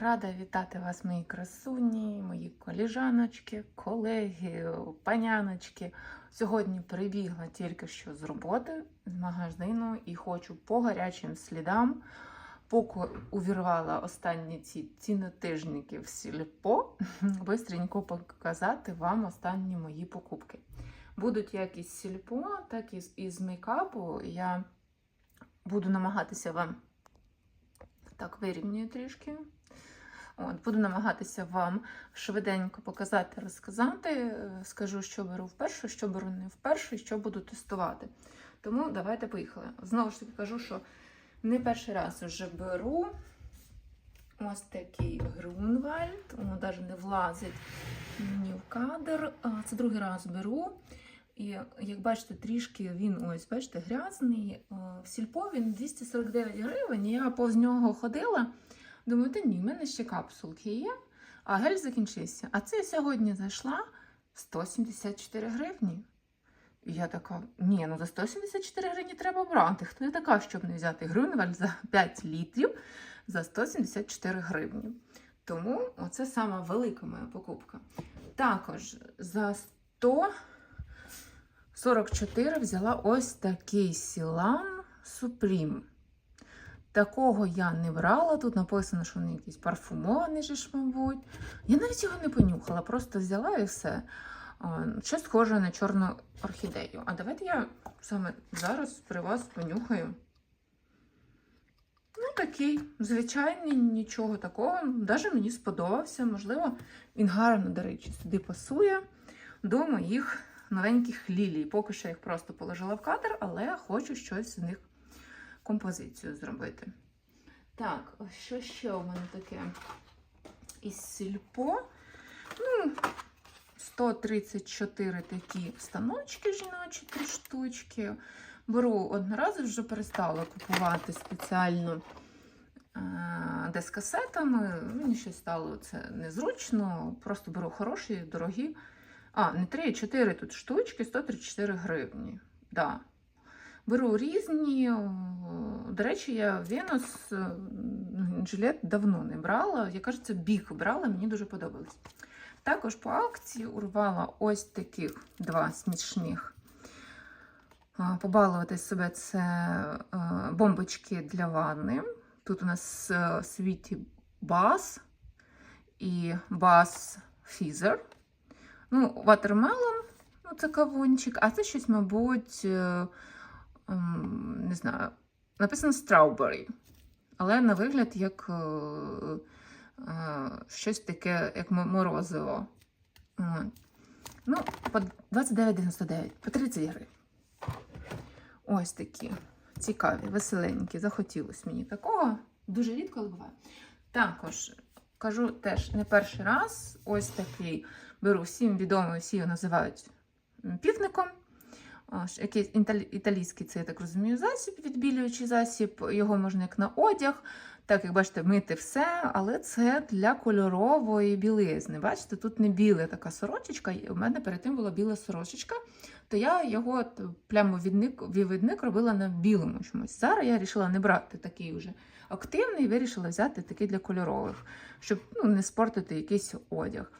Рада вітати вас, мої красуні, мої коліжаночки, колеги, паняночки. Сьогодні прибігла тільки що з роботи, з магазину і хочу по гарячим слідам, поки увірвала останні ці цінотижники в сільпо, бистренько показати вам останні мої покупки. Будуть як із сільпо, так і із мейкапу. Я буду намагатися вам так вирівнюю трішки. От, буду намагатися вам швиденько показати, розказати. Е, Скажу, що беру вперше, що беру не вперше, що буду тестувати. Тому давайте поїхали. Знову ж таки кажу, що не перший раз вже беру ось такий Грунвальд. Воно навіть не влазить мені в кадр. Це другий раз беру. І як бачите, трішки він ось, бачите, грязний. Е, В сільпо він 249 гривень. Я повз нього ходила. Думаю, та ні, в мене ще капсулки є, а гель закінчився. А це я сьогодні зайшла 174 гривні. І я така, ні, ну за 174 гривні треба брати. Хто я така, щоб не взяти Грюнваль за 5 літрів за 174 гривні. Тому оце сама велика моя покупка. Також за 144 взяла ось такий Сілан Supreme. Такого я не брала. Тут написано, що він якийсь парфумований, ж, мабуть. Я навіть його не понюхала, просто взяла і все. Щось схоже на чорну орхідею. А давайте я саме зараз при вас понюхаю. Ну, такий, звичайний, нічого такого. Навіть мені сподобався. Можливо, він гарно, до речі, сюди пасує до моїх новеньких лілій. Поки що їх просто положила в кадр, але хочу щось з них композицію зробити. Так, що ще у мене таке? Із сільпо. Ну, 134 такі станочки жіночі, три штучки. Беру одноразово, вже перестала купувати спеціально е, де. Мені щось стало це незручно. Просто беру хороші, дорогі. А, не 3, 4 тут штучки, 134 гривні. Да. Беру різні. До речі, я Венус е, жилет давно не брала. Я кажу, це біг брала, мені дуже подобалось. Також по акції урвала ось таких два смішних. Побалувати себе це е, бомбочки для ванни. Тут у нас е, світі бас і бас фізер. Ну, ватермелон, ну це кавунчик, а це щось, мабуть, е, не знаю, написано strawberry. Але на вигляд як е, е, щось таке, як мо- морозиво. Ну, по 29,99, по 30 гривень. Ось такі цікаві, веселенькі. Захотілося мені такого. Дуже рідко, буває. Також кажу теж не перший раз. Ось такий беру всім відомий, всі його називають півником. Якийсь італійський, це я так розумію, засіб, відбілюючий засіб. Його можна як на одяг, так як бачите, мити все, але це для кольорової білизни. Бачите, тут не біла така сорочечка. У мене перед тим була біла сорочечка, то я його плямовідник відник робила на білому чомусь. Зараз я вирішила не брати такий вже активний, вирішила взяти такий для кольорових, щоб ну, не спортити якийсь одяг.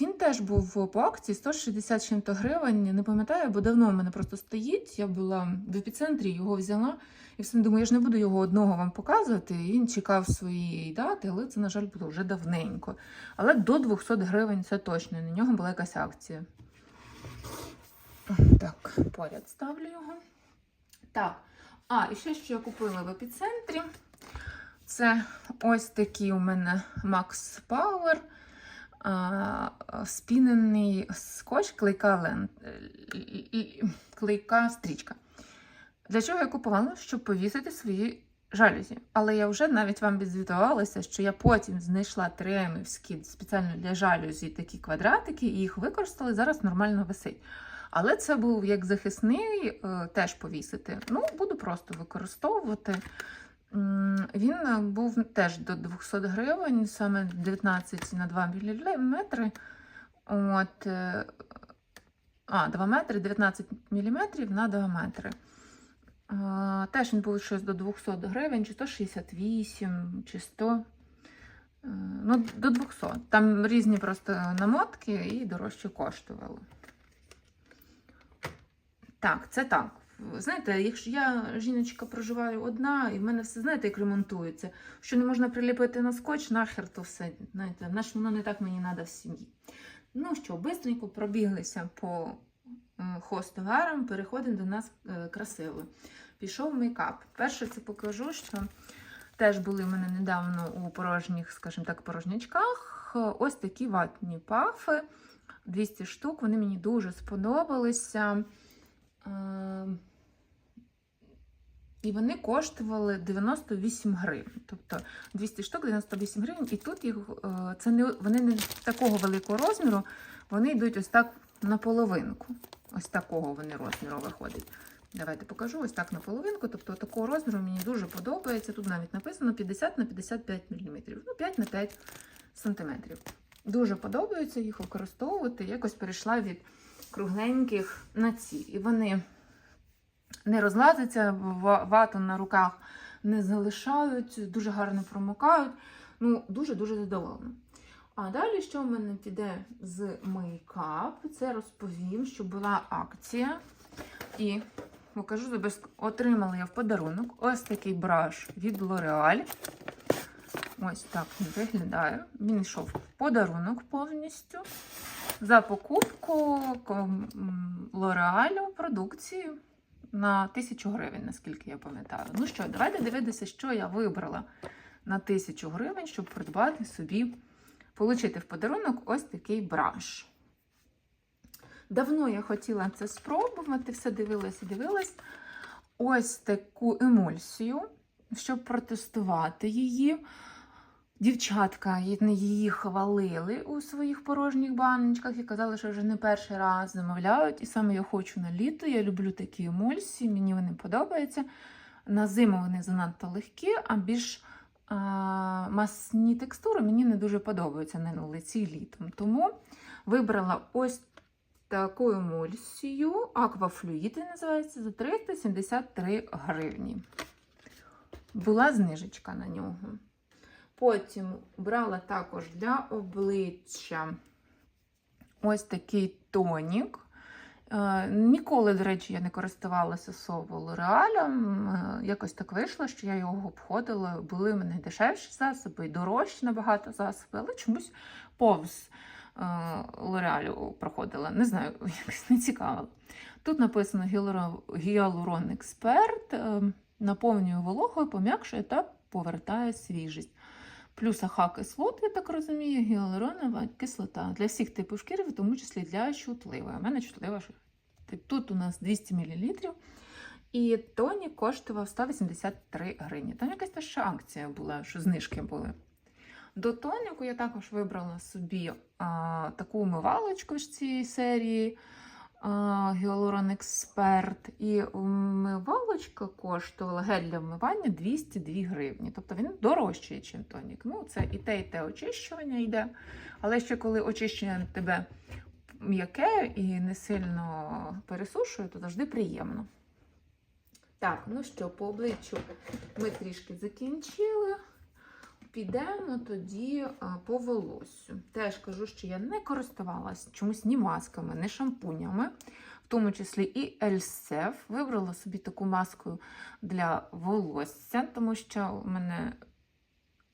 Він теж був по акції 160 чим-то гривень. Не пам'ятаю, бо давно в мене просто стоїть. Я була в епіцентрі, його взяла. І все думаю, я ж не буду його одного вам показувати. І Він чекав своєї дати, але це, на жаль, було вже давненько. Але до 200 гривень це точно. На нього була якась акція. Так, поряд ставлю його. Так. А, і ще що я купила в епіцентрі. Це ось такий у мене Max Power спінений скотч, клейка, лен... і- і- клейка стрічка. Для чого я купувала? Щоб повісити свої жалюзі. Але я вже навіть вам відзвітувалася, що я потім знайшла тремівські спеціально для жалюзі такі квадратики, і їх використали, зараз нормально висить. Але це був як захисний, е, теж повісити. Ну, буду просто використовувати. Він е, був теж до 200 гривень, саме 19 на 2 мм. От, е, а, 2 метри, 19 мм на 2 метри. Теж він був щось до 200 гривень, чи 168, чи 100. Е, Ну, до 200. Там різні просто намотки і дорожче коштували. Так, це так. Знаєте, якщо я жіночка проживаю одна, і в мене все, знаєте, як ремонтується, що не можна приліпити на скотч, нахер то все. Знаєте, воно не так мені треба в сім'ї. Ну що, бистренько пробіглися по е, хостоварам, переходимо до нас е, красиво. Пішов мейкап. Перше це покажу, що теж були в мене недавно у порожніх, скажімо так, порожнячках. Ось такі ватні пафи. 200 штук, вони мені дуже сподобалися. Е, І вони коштували 98 гривень. Тобто 200 штук 98 гривень. І тут їх е, це не вони не такого великого розміру, вони йдуть ось так на половинку. Ось такого вони розміру виходять. Давайте покажу ось так на половинку. Тобто такого розміру мені дуже подобається. Тут навіть написано 50 на 55 мм. Ну, 5 на 5 см. Дуже подобається їх використовувати. Якось перейшла від кругленьких на ці. І вони не розлазяться, вату на руках не залишають, дуже гарно промокають. Ну, дуже-дуже задоволена. А далі, що в мене піде з мейкап, це розповім, що була акція. І покажу отримала я в подарунок ось такий браш від L'Oreal. Ось так він виглядає. Він йшов в подарунок повністю. За покупку м, продукції на 1000 гривень, наскільки я пам'ятаю. Ну що, давайте дивитися, що я вибрала на 1000 гривень, щоб придбати собі, отримати в подарунок ось такий браш. Давно я хотіла це спробувати, все дивилась і дивилась. Ось таку емульсію, щоб протестувати її. Дівчатка її хвалили у своїх порожніх баночках і казали, що вже не перший раз замовляють. І саме я хочу на літо. Я люблю такі емульсії, мені вони подобаються. На зиму вони занадто легкі, а більш а, масні текстури мені не дуже подобаються на лиці літом. Тому вибрала ось таку емульсію. Аквафлюїди називається за 373 гривні. Була знижечка на нього. Потім брала також для обличчя ось такий тонік. Е, Ніколи, до речі, я не користувалася сово Лореалем. Е, Якось так вийшло, що я його обходила. Були в мене дешевші засоби і дорожчі набагато засоби, але чомусь повз е, Лореалю проходила. Не знаю, якось не цікаво. Тут написано «Гіалурон- експерт, наповнює вологою, пом'якшує та повертає свіжість. Плюс аха кислот, я так розумію, гіалуронова кислота для всіх типів шкіри, в тому числі для чутливої. У мене чутлива шкіра. Тут у нас 200 мл. І тонік коштував 183 гривні. Там якась та ще акція була, що знижки були. До тоніку я також вибрала собі а, таку умивалочку з цієї серії Гіалурон Експерт. І умивалочка коштувала гель для вмивання 202 гривні. Тобто він дорожчий, ніж тонік. Ну, це і те, і те очищування йде. Але ще коли очищення тебе м'яке і не сильно пересушує, то завжди приємно. Так, ну що, по обличчю ми трішки закінчили. Підемо тоді по волосю. Теж кажу, що я не користувалась чомусь ні масками, ні шампунями, в тому числі і Ельсеф. Вибрала собі таку маску для волосся, тому що у мене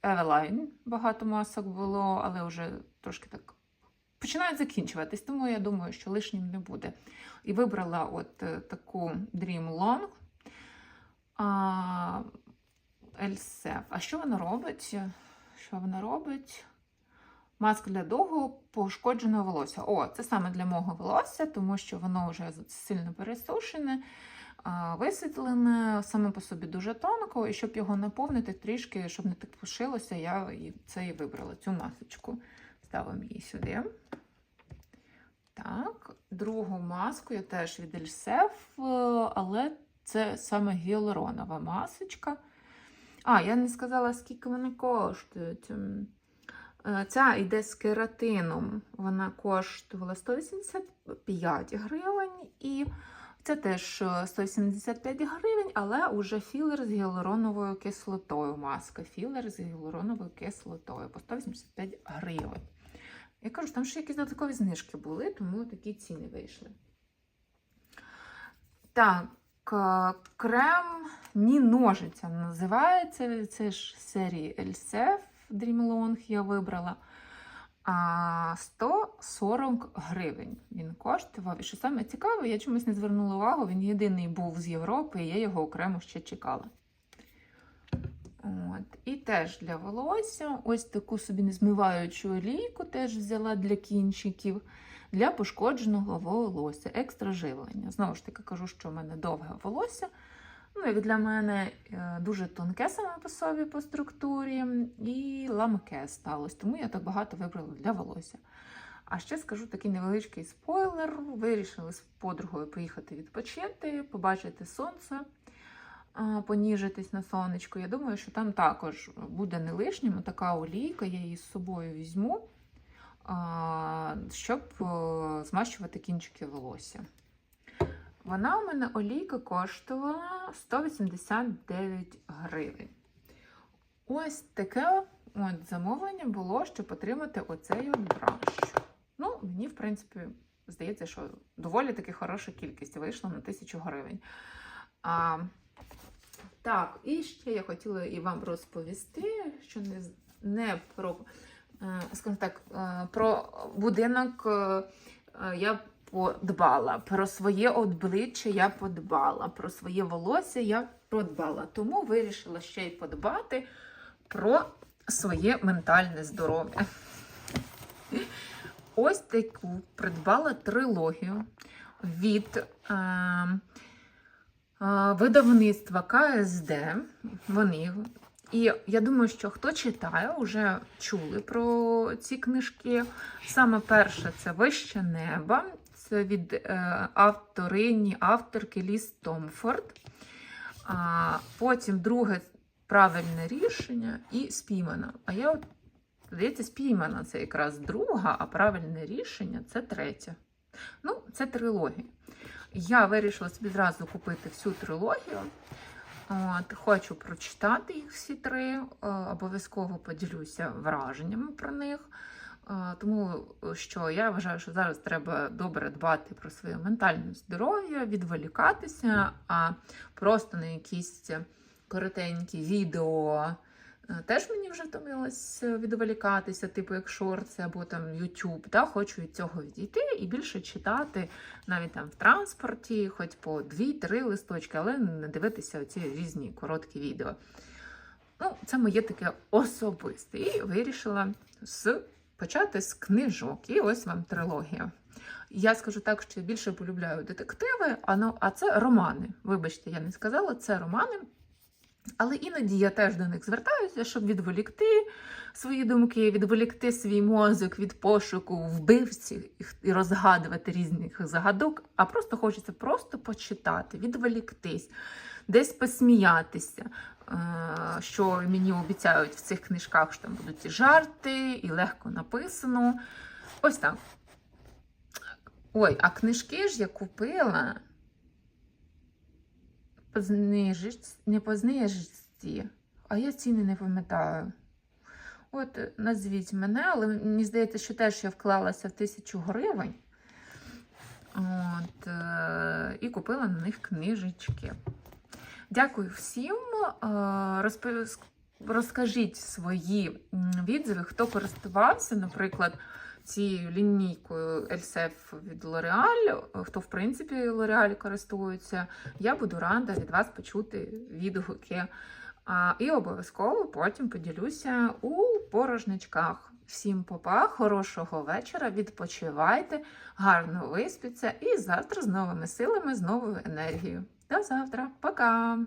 Евелайн багато масок було, але вже трошки так починають закінчуватись, тому я думаю, що лишнім не буде. І вибрала от е, таку Dream Long. Ельсеф. А що вона робить? Що вона робить? Маска для довго пошкодженого волосся. О, це саме для мого волосся, тому що воно вже сильно пересушене, висвітлене, саме по собі дуже тонко. І щоб його наповнити трішки, щоб не так пошилося, я це і вибрала цю масочку. Ставимо її сюди. Так, другу маску я теж від Ельсеф, але це саме гіалуронова масочка. А, я не сказала, скільки вони коштують. Е, Ця йде з кератином. Вона коштувала 185 гривень. І Це теж е, 175 гривень, але уже філер з гіалуроновою кислотою. Маска філер з гіалуроновою кислотою по 185 гривень. Я кажу, там ще якісь додаткові знижки були, тому такі ціни вийшли. Так, е, крем Ні ножиця називається. Це ж серії LCF Dream Long я вибрала. А 140 гривень він коштував. І що саме цікаве, я чомусь не звернула увагу, він єдиний був з Європи, і я його окремо ще чекала. От. І теж для волосся ось таку собі незмиваючу олійку теж взяла для кінчиків, для пошкодженого волосся, екстра живлення. Знову ж таки, кажу, що в мене довге волосся. Ну, як для мене е, дуже тонке саме по собі по структурі, і ламке сталося, тому я так багато вибрала для волосся. А ще скажу такий невеличкий спойлер. Вирішили з подругою поїхати відпочити, побачити сонце, поніжитись на сонечку. Я думаю, що там також буде не лишнім така олійка, я її з собою візьму, щоб е, змащувати кінчики волосся. Вона у мене олійка коштувала 189 гривень. Ось таке от замовлення було, щоб отримати оцей браш. Ну, мені, в принципі, здається, що доволі таки хороша кількість вийшла на 1000 гривень. А, так, і ще я хотіла і вам розповісти, що не, не про, скажімо так, е, про будинок е, е, я подбала, про своє обличчя я подбала, про своє волосся я подбала. Тому вирішила ще й подбати про своє ментальне здоров'я. Ось таку придбала трилогію від е, е, видавництва КСД. Вони. І я думаю, що хто читає, вже чули про ці книжки. Саме перше це Вище неба. Це від е, авторині, авторки Ліс Томфорд. А, потім друге правильне рішення і спіймана. А я от Здається, спіймана це якраз друга, а правильне рішення це третє. Ну, це трилогія. Я вирішила собі зразу купити всю трилогію. От, хочу прочитати їх всі три. е, Обов'язково поділюся враженнями про них. Е, Тому що я вважаю, що зараз треба добре дбати про своє ментальне здоров'я, відволікатися, а просто на якісь коротенькі відео. Е, Теж мені вже втомилось е, відволікатися, типу як шорти або там YouTube. Да? Хочу від цього відійти і більше читати навіть там в транспорті, хоч по 2-3 листочки, але не дивитися оці різні короткі відео. Ну, це моє таке особисте. І вирішила з, почати з книжок. І ось вам трилогія. Я скажу так, що я більше полюбляю детективи, а, ну, а це романи. Вибачте, я не сказала, це романи. Але іноді я теж до них звертаюся, щоб відволікти свої думки, відволікти свій мозок від пошуку вбивців і розгадувати різних загадок, а просто хочеться просто почитати, відволіктись, десь посміятися. е, Що мені обіцяють в цих книжках, що там будуть і жарти, і легко написано. Ось так. Ой, а книжки ж я купила по не по знижці, а я ціни не пам'ятаю. От назвіть мене, але мені здається, що теж я вклалася в тисячу гривень. От, е, і купила на них книжечки. Дякую всім. Е, розпов- Розкажіть свої відзиви, хто користувався, наприклад, цією лінійкою Ельсеф від L'Oreal, хто в принципі L'Oreal користується. Я буду рада від вас почути відгуки. А, і обов'язково потім поділюся у порожничках. Всім попа, хорошого вечора, відпочивайте, гарно виспіться і завтра з новими силами, з новою енергією. До завтра, пока!